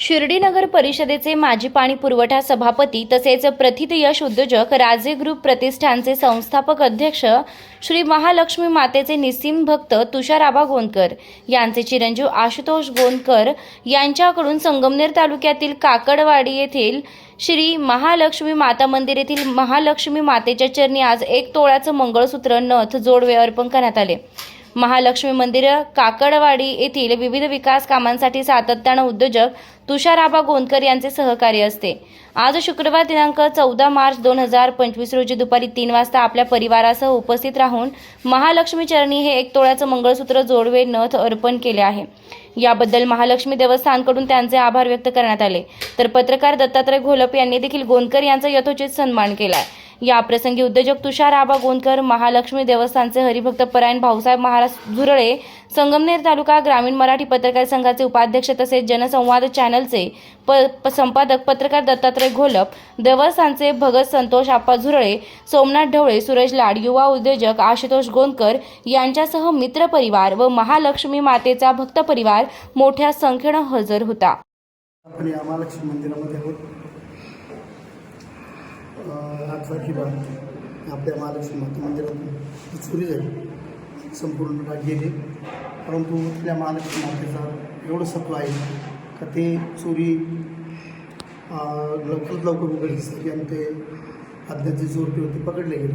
शिर्डी नगर परिषदेचे माजी पाणी पुरवठा सभापती तसेच प्रथित यश उद्योजक राजे ग्रुप प्रतिष्ठानचे संस्थापक अध्यक्ष श्री महालक्ष्मी मातेचे निस्सीम भक्त तुषाराबा गोंदकर यांचे चिरंजीव आशुतोष गोंदकर यांच्याकडून संगमनेर तालुक्यातील काकडवाडी येथील श्री महालक्ष्मी माता मंदिर येथील महालक्ष्मी मातेच्या चरणी आज एक तोळ्याचं मंगळसूत्र नथ जोडवे अर्पण करण्यात आले. महालक्ष्मी मंदिर काकडवाडी येथील विविध विकास कामांसाठी सातत्यानं उद्योजक तुषाराबा गोंदकर यांचे सहकार्य असते. आज शुक्रवार दिनांक चौदा मार्च दोन हजार पंचवीस रोजी दुपारी तीन वाजता आपल्या परिवारासह उपस्थित राहून महालक्ष्मी चरणी हे एक तोळ्याचं मंगळसूत्र जोडवे नथ अर्पण केले आहे. याबद्दल महालक्ष्मी देवस्थानकडून त्यांचे आभार व्यक्त करण्यात आले. तर पत्रकार दत्तात्रय घोलप यांनी देखील गोंदकर यांचा यथोचित सन्मान केला आहे प्रसंगी उद्योजक तुषार आबा गोंदकर महालक्ष्मी देवस्थानचे हरिभक्त परायण भाऊसाहेब महाराज झुरळे संगमनेर तालुका ग्रामीण मराठी पत्रकार संघाचे उपाध्यक्ष तसेच जनसंवाद चॅनलचे प प- संपादक पत्रकार दत्तात्रय घोलप देवस्थानचे भगत संतोष आप्पा झुरळे सोमनाथ ढवळे सुरेश लाड युवा उद्योजक आशुतोष गोंदकर यांच्यासह मित्रपरिवार व महालक्ष्मी मातेचा भक्त परिवार मोठ्या संख्येनं हजर होता. आपण या महालक्ष्मी मंदिरामध्ये आहोत. अं, बाग आपल्या महालक्ष्मी माता मंदिरातून चोरी झाली. संपूर्ण डाग गेले. परंतु तिथल्या महालक्ष्मी मातेचा एवढं सत्व आहे का ते चोरी लवकरात लवकर उघडकीसाठी आणि ते अज्ञाचे जे चोरटे होते पकडले गेले.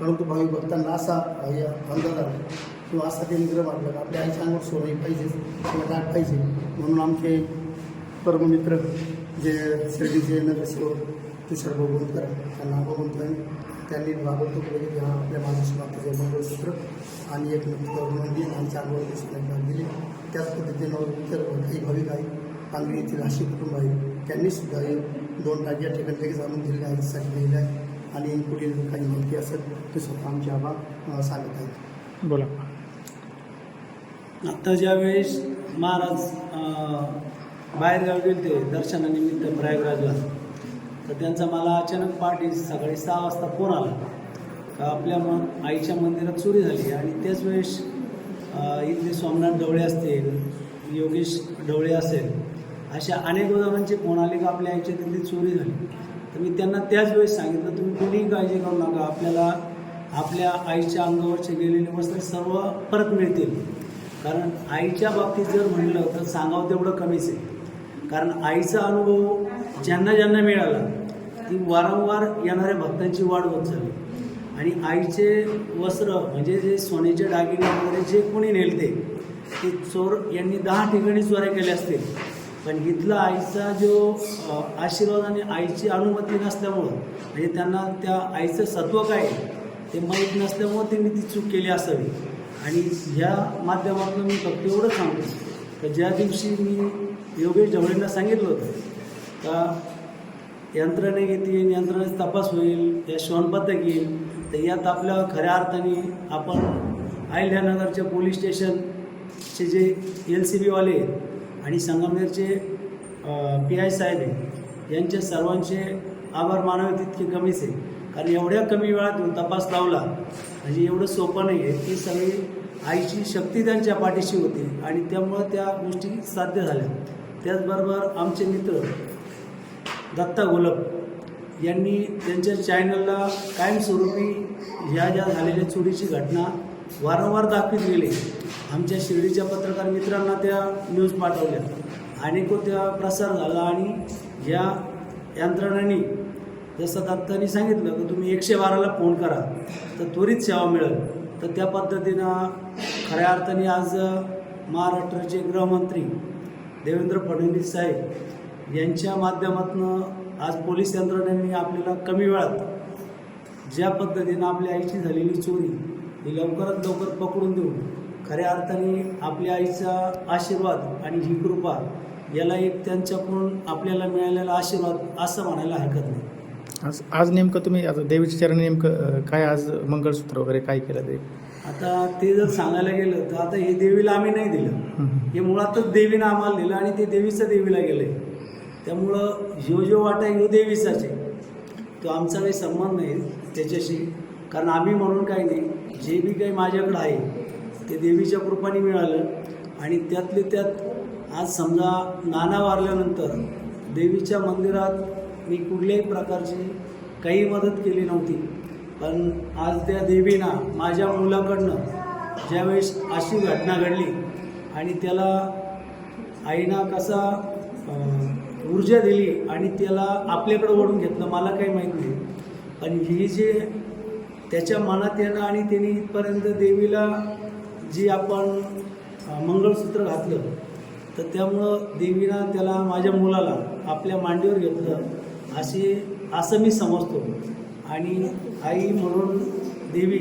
परंतु भावी भक्तांना असा अं, अंदाज आला किंवा असा ते मित्र वाटला का आपल्या आईच्या अंगावर सोनही पाहिजे किंवा डाग पाहिजे. म्हणून आमचे परममित्र जे शिर्डीचे नगरसेवक तुषार भगवंतर त्यांना भगवंतर त्यांनी वागवतो केले हा आपल्या महाराष्ट्र मातेचे मंगळसूत्र आणि एक मंदिर आणि चांगलं देशाला दिले. त्याच पद्धतीनं इतर काही भाविक आहे पांगरी येथील राशी कुटुंब आहे त्यांनी सुद्धा हे दोन टाकी या ठिकाणी लगेच आणून दिलेले आहेत साठी लिहिले आहे. आणि पुढील काही माहिती असेल ते स्वतः आमचे आबा सांगत आहेत. बोला. आत्ता ज्यावेळेस महाराज बाहेरगावी गेले ते दर्शनानिमित्त प्रयागराजला. तर त्यांचा मला अचानक पहाटे सकाळी सहा वाजता फोन आला. का आपल्या म आईच्या मंदिरात चोरी झाली आणि त्याच वेळेस इथले सोमनाथ ढवळे असतील योगेश ढवळे असेल अशा अनेक उदाहरणांचे फोन आले का आपल्या आईच्या तिथली चोरी झाली. तर मी त्यांना त्याच वेळेस सांगितलं तुम्ही कुठेही काळजी करू नका. आपल्याला आपल्या आईच्या अंगावरचे गेलेले वस्त्र सर्व परत मिळतील. कारण आईच्या बाबतीत जर म्हणलं तर सांगावं तेवढं कमीच आहे. कारण आईचा अनुभव ज्यांना ज्यांना मिळाला ती वारंवार येणाऱ्या भक्तांची वाढ होत झाली आणि आईचे वस्त्र म्हणजे जे सोन्याचे दागिने वगैरे जे कोणी नेलते ते चोर यांनी दहा ठिकाणी चोऱ्या केल्या असतील. पण इथला आईचा जो आशीर्वाद आणि आईची अनुमती नसल्यामुळं म्हणजे त्यांना त्या आईचं सत्व काय आहे ते माहीत नसल्यामुळं त्यांनी ती चूक केली असावी. आणि ह्या माध्यमातून मी फक्त एवढं सांगतो तर ज्या दिवशी मी योगेश ढवळेंना सांगितलं होतं का यंत्रणे येतील यंत्रणेचा तपास होईल या श्वनपद्धत येईल तर यात आपल्या खऱ्या अर्थाने आपण अहिल्यानगरच्या पोलीस स्टेशनचे जे एल सी बीवाले आणि संगमनेरचे पी आय साहेब आहे यांचे सर्वांचे आभार मानावे तितके कमीच आहे कारण एवढ्या कमी वेळात तपास लावला म्हणजे एवढं सोपं नाही आहे ती सगळी आईची शक्ती त्यांच्या पाठीशी होती आणि त्यामुळं त्या गोष्टी साध्य झाल्या. त्याचबरोबर आमचे मित्र दत्ता गोलप यांनी त्यांच्या चॅनलला कायमस्वरूपी ह्या ज्या झालेल्या चोरीची घटना वारंवार दाखवित गेले. आमच्या शिर्डीच्या पत्रकार मित्रांना त्या न्यूज पाठवल्या. अनेको त्या प्रसार झाला आणि या यंत्रणांनी जसं दत्तानी सांगितलं की तुम्ही एकशे बाराला फोन करा तर त्वरित सेवा मिळेल. तर त्या पद्धतीनं खऱ्या अर्थाने आज महाराष्ट्राचे गृहमंत्री देवेंद्र फडणवीस साहेब यांच्या माध्यमातून आज पोलीस यंत्रणेने आपल्याला कमी वेळात ज्या पद्धतीनं आपल्या आईची झालेली चोरी ही लवकरात लवकर पकडून देऊन खऱ्या अर्थाने आपल्या आईचा आशीर्वाद आणि ही कृपा याला एक त्यांच्याकडून आपल्याला मिळालेला आशीर्वाद असं म्हणायला हरकत नाही. आज आज नेमकं तुम्ही आता देवीच्या चरण नेमकं काय आज मंगळसूत्र वगैरे काय केलं ते? आता ते जर सांगायला गेलं तर आता हे देवीला आम्ही नाही दिलं. हे मुळातच देवीनं आम्हाला दिलं आणि ते देवीचं देवीला गेलं आहे त्यामुळं ह्यो जो वाटा ह्यो देवीचाच आहे. तो आमचा काही संबंध नाही त्याच्याशी. कारण आम्ही म्हणून काही नाही जे बी काही माझ्याकडं आहे ते देवीच्या कृपाने मिळालं. आणि त्यातले त्यात आज समजा नाना वारल्यानंतर देवीच्या मंदिरात मी कुठल्याही प्रकारची काही मदत केली नव्हती. पण आज त्या देवीना माझ्या मुलाकडनं ज्यावेळेस अशी घटना घडली आणि त्याला आईनं कसा ऊर्जा दिली आणि त्याला आपल्याकडे ओढून घेतलं मला काही माहीत नाही. पण ही जे त्याच्या मनात येणं आणि त्याने इथपर्यंत देवीला जी आपण मंगळसूत्र घातलं तर त्यामुळं देवीनं त्याला माझ्या मुलाला आपल्या मांडीवर घेतलं असे असं मी समजतो. आणि आई म्हणून देवी